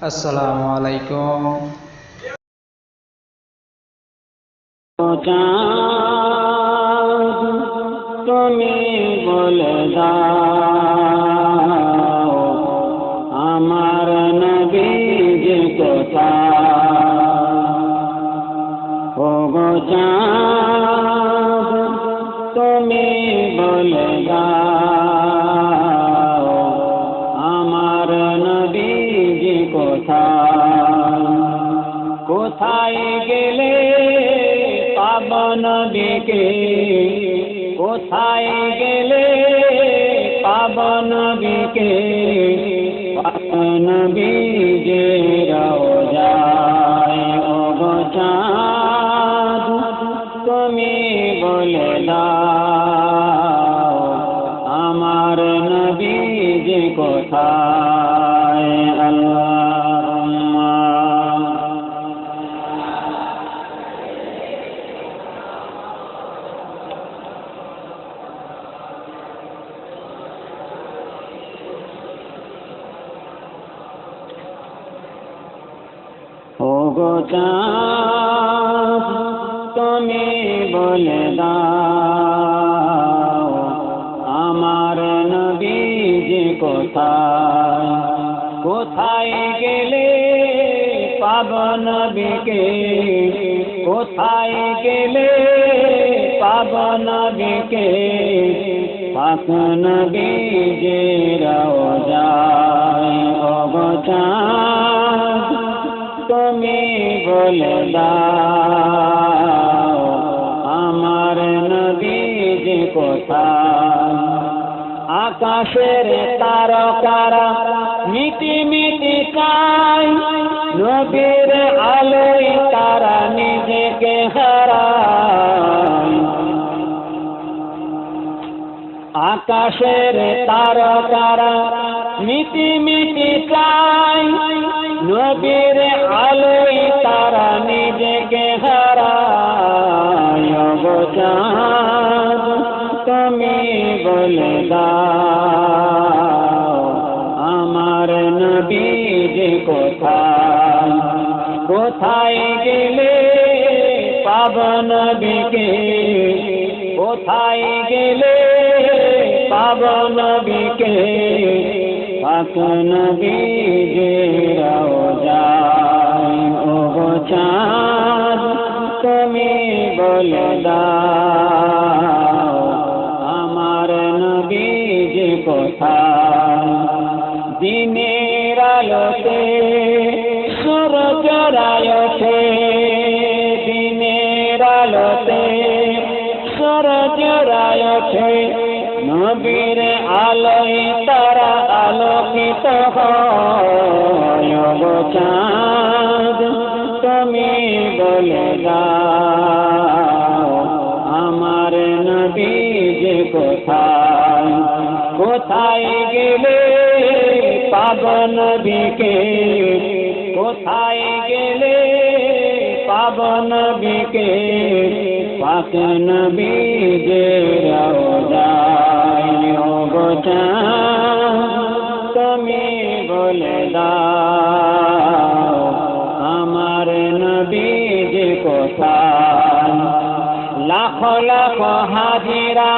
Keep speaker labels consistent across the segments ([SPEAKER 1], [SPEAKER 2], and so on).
[SPEAKER 1] আসসালামু আলাইকুম
[SPEAKER 2] তুমি বলে দাও আমার নবী যে কথা। ও গো কোথায় ও গো চাঁদ, তুমি বলে দাও আমার নবী যে কোথায়? কোথায় গেলে পাব নবীকে? কোথায় গেলে পাব নবীকে? পাক নবী যে রাও যায় চাঁদ, তুমি বলে দাও, আমার নবী যে কোথায়? আকাশের তারকারা মিটি মিটি চাই নবীর আলোয় তারা নিজেকে হারায়। আকাশের তারকারা মিটি মিটি চাই। নবীর আলোয় তারা নিজেকে হারায়। অবচাঁদ তুমি বলে আমার নবী যে কোথায়? কোথায় গেলে পাবন বিকে কোথায় গেলে পাবন বিকে চাঁদ, তুমি বলে আমার নবী যে কোথায়? দিনের আলোতে সূরজ রায়তে দিনের আলোতে, নবীর আলোয় তারা আলোকিত চাঁদ তুমি বলে আমার নবী যে কোথায়? কোথায় গেলে পাবন বিকে? কোথায় গেলে পাবন বিকে? পাকন বীজে রাও যায় তুমি বলে দাও, আমার নবী যে কোথায়? লাখ লাখ হাজিরা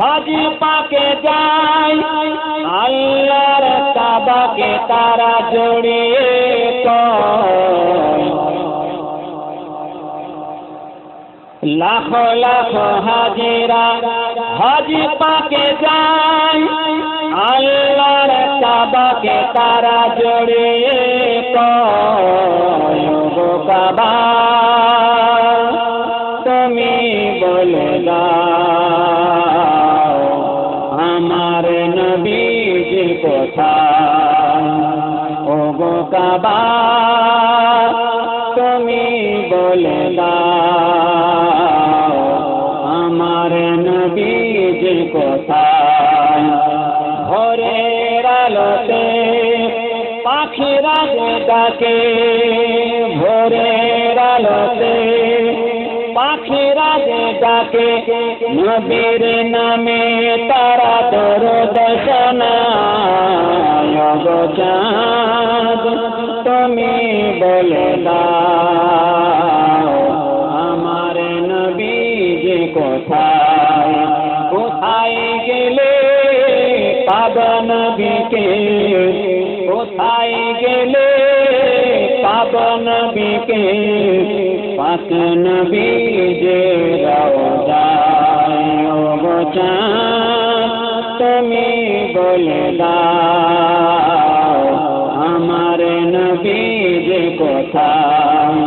[SPEAKER 2] হাজি পাকে যায়, আল্লাহর কাবাকে তারা জড়িয়ে লাখ লাখ হাজিরা হাজি পাকে যায় কাবাকে তারা জড়িয়ে কয় গো ডাকে ভোরের আলোতে পাখিরা যে ডাকে নবীর নামে তারা তোর দশনা তুমি বলে দাও। নবীকে, পাক নবী যে অবচান তুমি বলে আমার নবী যে কোথায়?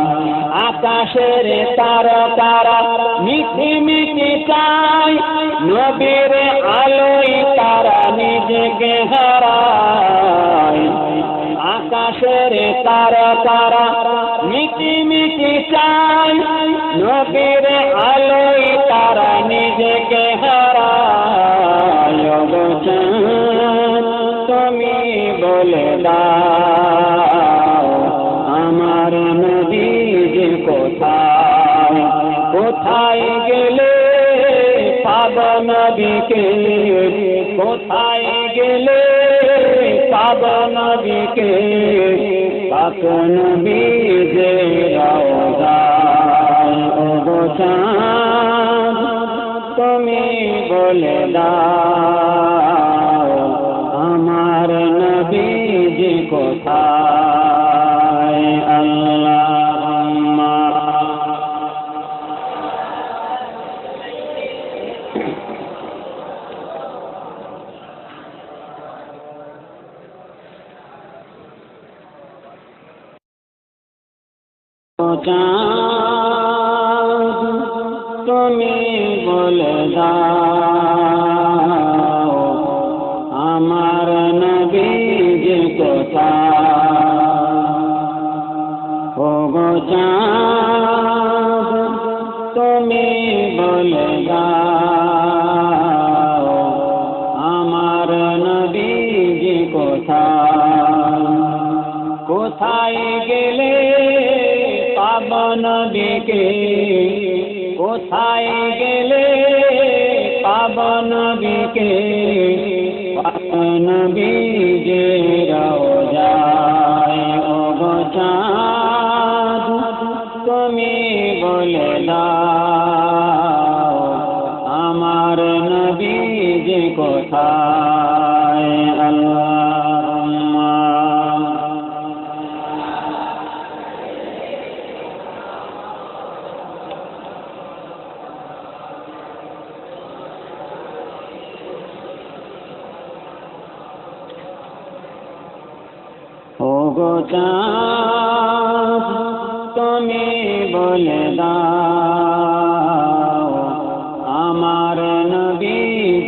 [SPEAKER 2] আকাশের তারকারা মিটি মিটি চাই নবীর আলোয় আকাশের তারকারা মিটি মিটি চাই, নবীর আলোয় তারা নিজেকে হারায়। তুমি বলে দাও, আমার নদী যে কোথায়? কোথায় গেলে পাব নদীকে কোথায় গেলে পাব নদীকে পাক বিজে তুমি বলে দাও। চাঁদ তুমি বলে দাও, আমার নবী যে কোথায়? ও গো চাঁদ, তুমি বলে দাও, আমার নবী যে কোথায়? কোথায় নবীকে কোথায় গেলে পাব নবীকে? পাব নবী ও গো চাঁদ তুমি বলে দাও, আমার নবী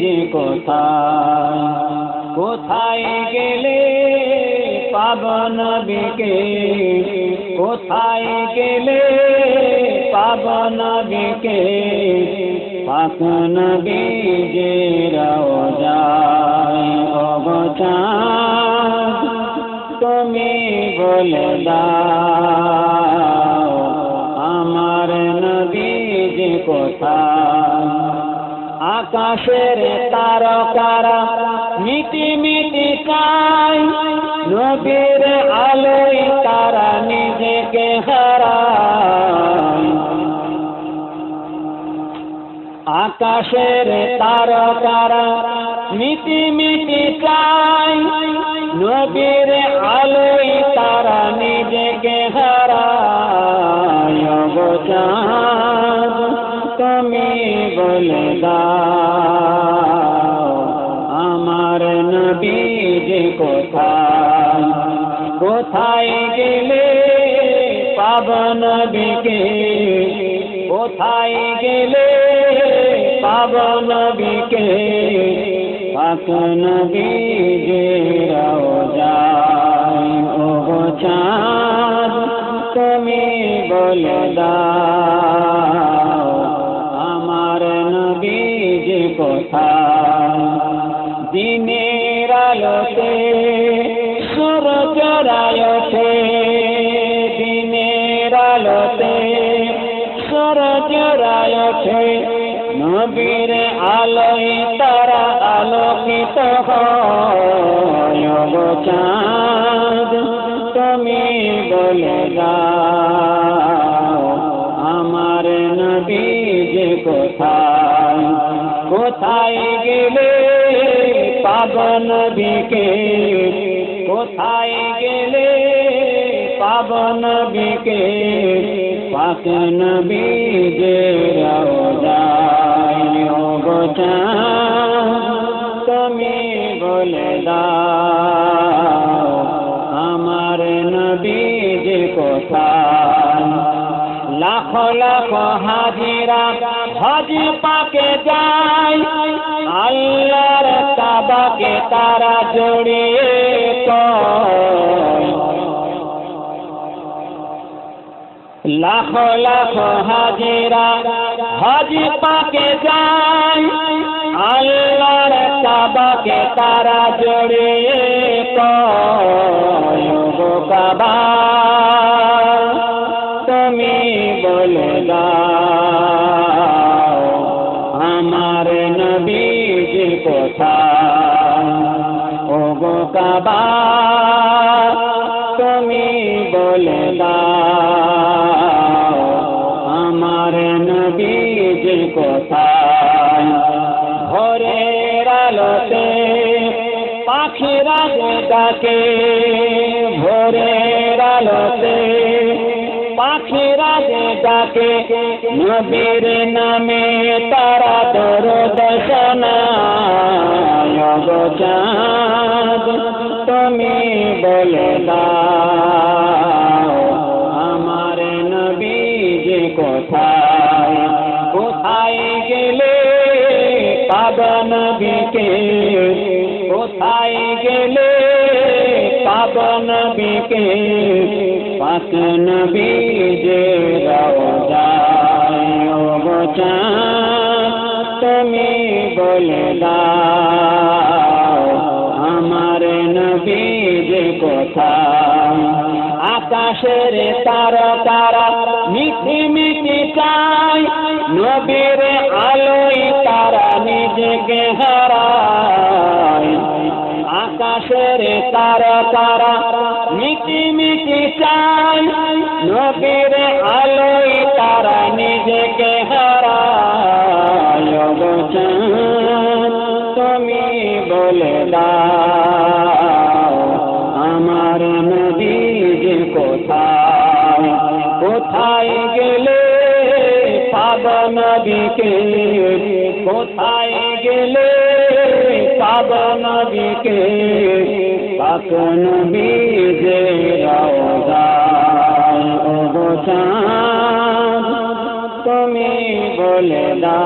[SPEAKER 2] যে কোথায়? কোথায় গেলে পাব নবীকে? কোথায় গেলে পাব নবীকে? পাক নবী যে রওজায় অবচাঁদ তুমি বলে দাও, আমার নবী যে কোথায়? আকাশের তারকারা মিটি মিটি চাই নবীর আলোয় তারা নিজেকে হারায়। আকাশের তারকারা মিটি মিটি চাই নবীর আলোয় তারা নিজেকে হারায়। অবচান তুমি বলে আমার নবী যে কোথায়? কোথায় গেলে পাব নবীকে? কোথায় গেলে পাব নবীকে? পাক নবী যে রওজায় ও চাঁদ, তুমি বলে দাও, আমার নবী যে কোথায়? দিনের আলোতে সূরজ রায়তে দিনের আলোতে সূরজ রায়তে নবীর চাঁদ, তুমি বলে আমার নবী যে কোথায়? কোথায় গেলে পাব নবীকে কোথায় গেলে পাব নবীকে পাক নবী যে রওজায় অবচা তুমি বলে দাও। আমার নবী যে কোথায়? লাখ লাখ হাজিরা হজ পাকে যায়। আল্লাহর কাবাকে তারা জড়িয়ে লাখ লাখ হাজিরা হজ পাকে যায়। আল্লাহর কাবাকে তারা কয় কাবা তুমি বলে আমার নবী যে কোথায়? ও গো কাবা, তুমি বলে আমার নবী যে কোথায়? ডাকে ভোরের আলোতে পাখিরা যে ডাকে। নবীর নামে তারা তোর দশনায় তুমি বলে আমার নবী যে কোথায়? কোথায় গেলে পাব নবীকে নবীকে পাক তুমি বলে দাও, আমার নবী যে কোথায় আকাশের তারা তারা মিঠি মিঠি চাই নবীর আলোয় তারা নিজেকে হারায়। আকাশের তারা তারা দাও আমার নদী যে কোথায় কোথায় গেলে পাব নদীকে কোথায় গেলে পাব নদীকে পাক নবী যে তুমি বলে দাও।